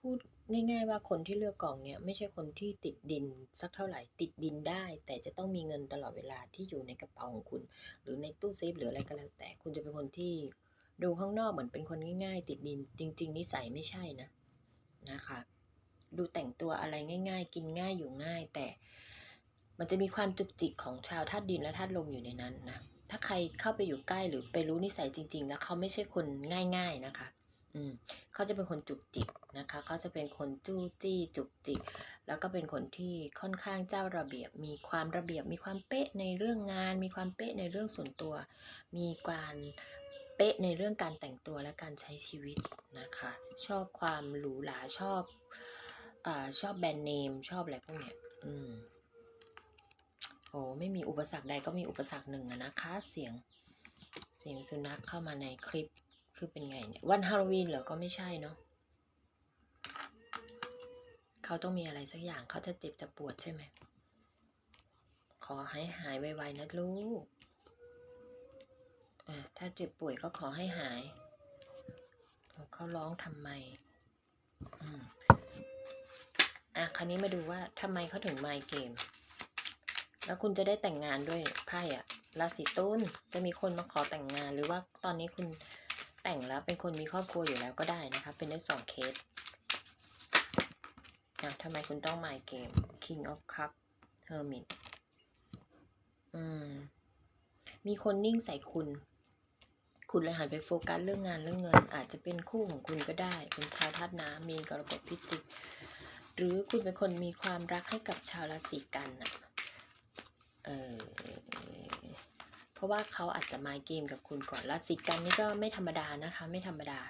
พูดง่าย ๆ ว่าคนที่เลือกกองเนี้ยไม่ใช่คนที่ติดดินสักเท่าไหร่ติดดินได้ แต่จะต้องมีเงินตลอดเวลาที่อยู่ในกระเป๋าของคุณ หรือในตู้เซฟหรืออะไรก็แล้ว แต่คุณจะเป็นคนที่ดูข้างนอกเหมือนเป็นคนง่าย ๆ ติดดิน จริง ๆ นิสัยไม่ใช่นะนะคะ ดูแต่งตัวอะไรง่าย ๆ กินง่ายอยู่ง่าย แต่มันจะมีความจุกจิกของชาวธาตุดินและธาตุลมอยู่ในนั้นนะถ้าใครเข้าไปอยู่ใกล้หรือไปรู้นิสัยจริง ๆ แล้วเขาไม่ใช่คนง่าย ๆนะคะ อืมเขาจะเป็นคนจุกจิก นะคะเขาจะเป็นคนจู้จี้จุกจิก แล้วก็เป็นคนที่ค่อนข้างเจ้าระเบียบ มีความระเบียบ มีความเป๊ะในเรื่องงาน มีความเป๊ะในเรื่องส่วนตัว มีการเป๊ะในเรื่องการแต่งตัวและการใช้ชีวิตนะคะ ชอบความหรูหราชอบอ่าชอบแบรนด์เนมชอบอะไรพวกเนี้ยอืมโอ้ไม่มีอุปสรรคใดก็มีอุปสรรคหนึ่งอะนะคะ เสียงเสียงสุนัขเข้ามาในคลิปคือเป็นไงเนี่ยวันฮาโลวีนเหรอ?ก็ไม่ใช่เนาะ เขาต้องมีอะไรสักอย่างเขาจะเจ็บจะปวดใช่ไหม?ขอให้หายไวๆนะลูกถ้าเจ็บป่วยก็ขอให้หาย เขาร้องทำไม?อืมอาคราวนี้มาดูว่าทำไมเขาถึง mind game แล้วคุณจะได้แต่งงานด้วยไพ่อะราศีตุลจะมีคนมาขอแต่งงาน หรือว่าตอนนี้คุณแต่งแล้วเป็นคนมีครอบครัวอยู่แล้วก็ได้นะคะ เป็นได้2เคส อ้าวทำไมคุณต้อง mind game King of Cup Hermit อืม มีคนนิ่งใส่คุณ คุณเลยหันไปโฟกัสเรื่องงานเรื่องเงิน อาจจะเป็นคู่ของคุณก็ได้ เป็นชาวธาตุน้ำมีนกรกฎพิจิก หรือคุณเป็นคนมีความรักให้กับชาวราศีกันนะเออเพราะว่าเขาอาจจะ mind game กับคุณก่อนราศีกันนี่ก็ไม่ธรรมดานะคะ ไม่ธรรมดา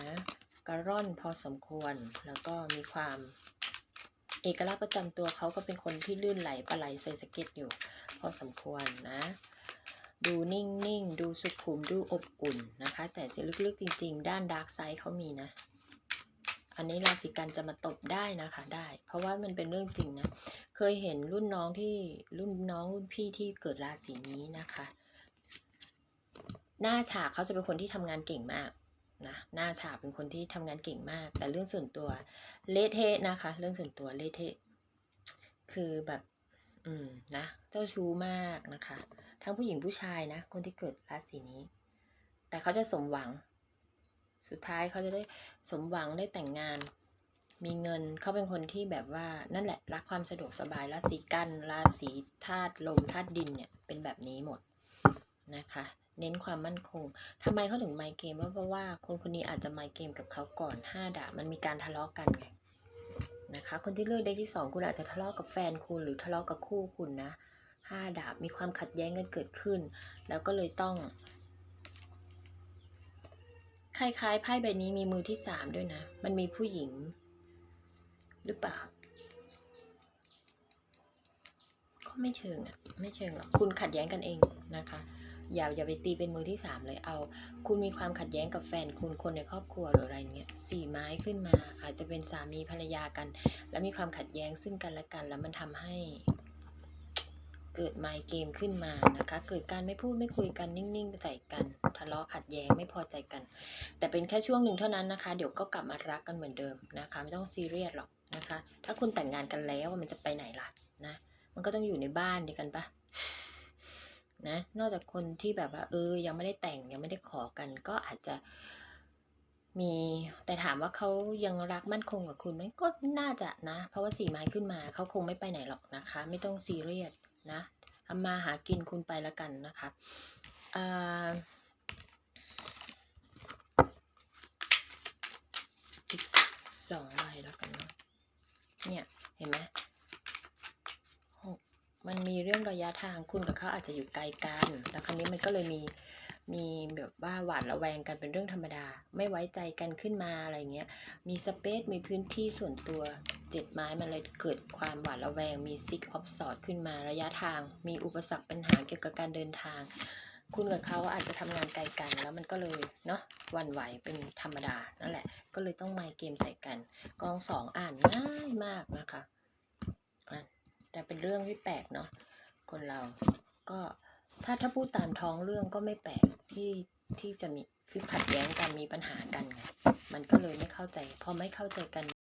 นะ กระร่อนพอสมควร แล้วก็มีความเอกลักษณ์ประจำตัวเขาก็เป็นคนที่ลื่นไหลปลาไหลใส่สเก็ตอยู่ พอสมควรนะ ดูนิ่งๆ ดูสุขุมดูอบอุ่นนะคะ แต่จะลึกๆจริงๆ ด้านดาร์กไซด์เขามีนะ อันนี้ราศีกันจะมาตบได้นะคะได้ เพราะว่ามันเป็นเรื่องจริงนะ เคยเห็นรุ่นน้องที่รุ่นน้องรุ่นพี่ที่เกิดราศีนี้นะคะ หน้าฉากเขาจะเป็นคนที่ทำงานเก่งมาก นะหน้าฉาเป็นคนที่ทำงานเก่งมาก แต่เรื่องส่วนตัวเละเทะนะคะ เรื่องส่วนตัวเละเทะคือแบบ อืมนะเจ้าชู้มากนะคะ ทั้งผู้หญิงผู้ชายนะ คนที่เกิดราศีนี้ แต่เขาจะสมหวัง สุดท้ายเขาจะได้สมหวังได้แต่งงาน มีเงินเขาเป็นคนที่แบบว่านั่นแหละรักความสะดวกสบายราศีกันราศีธาตุลมธาตุดินเนี่ยเป็นแบบนี้หมดนะคะ เน้นความมั่นคงทำไมเขาถึง mind game ก็เพราะว่าคนคนนี้อาจจะ mind game กับเขาก่อน5ดาบมันมีการทะเลาะกันไงนะคะคนที่เลือก deck ที่ 2 คุณอาจจะทะเลาะกับแฟนคุณหรือทะเลาะกับคู่คุณนะ5ดาบมีความขัดแย้งกันเกิดขึ้น แล้วก็เลยต้องคล้ายๆไพ่ใบนี้มีมือที่ 3 ด้วยนะ มันมีผู้หญิง หรือเปล่า?ก็ไม่เชิงอะไม่เชิงหรอก คุณขัดแย้งกันเองนะคะ อย่าอย่าไปตีเป็นมือที่3เลยเอา คุณมีความขัดแย้งกับแฟนคุณคนในครอบครัวหรืออะไรเงี้ย4ไม้ขึ้นมา อาจจะเป็นสามีภรรยากัน แล้วมีความขัดแย้งซึ่งกันและกัน แล้วมันทำให้ เกิด mind game ขึ้นมานะคะ เกิดการไม่พูดไม่คุยกันนิ่งๆใส่กันทะเลาะขัดแย้งไม่พอใจกัน แต่เป็นแค่ช่วงหนึ่งเท่านั้นนะคะ เดี๋ยวก็กลับมารักกันเหมือนเดิมนะคะ ไม่ต้องซีเรียสหรอกนะคะ ถ้าคุณแต่งงานกันแล้วมันจะไปไหนล่ะนะมันก็ต้องอยู่ในบ้านเดียวกันปล่า? นะ นอกจากคนที่แบบว่าเออ ยังไม่ได้แต่งยังไม่ได้ขอกัน ก็อาจจะมีแต่ถามว่าเขายังรักมั่นคงกับคุณไหม?ก็น่าจะนะ เพราะว่า4ไม้ขึ้นมาเขาคงไม่ไปไหนหรอกนะคะ ไม่ต้องซีเรียสนะทำมาหากินคุณไปล้วกันนะคะอ่าอีก2ใบแล้วกันเนาะเนี่ยเห็นไหม? มันมีเรื่องระยะทางคุณกับเขาอาจจะอยู่ไกลกัน แล้วคราวนี้มันก็เลยมีมีแบบว่าหวาดระแวงกันเป็นเรื่องธรรมดา ไม่ไว้ใจกันขึ้นมาอะไรเงี้ย มีสเปซมีพื้นที่ส่วนตัว7ไม้มันเลยเกิดความหวาดระแวง มี Six of Swords ขึ้นมาระยะทาง มีอุปสรรคปัญหาเกี่ยวกับการเดินทาง คุณกับเขาอาจจะทำงานไกลกันแล้วมันก็เลยเนาะวันไหวเป็นธรรมดานั่นแหละ ก็เลยต้อง mind game ใส่กัน กอง2อ่านง่ายมากนะคะ แต่เป็นเรื่องที่แปลกเนาะคนเราก็ถ้าถ้าพูดตามท้องเรื่องก็ไม่แปลกที่ที่จะมีคือขัดแย้งกันมีปัญหากันไงมันก็เลยไม่เข้าใจพอไม่เข้าใจกัน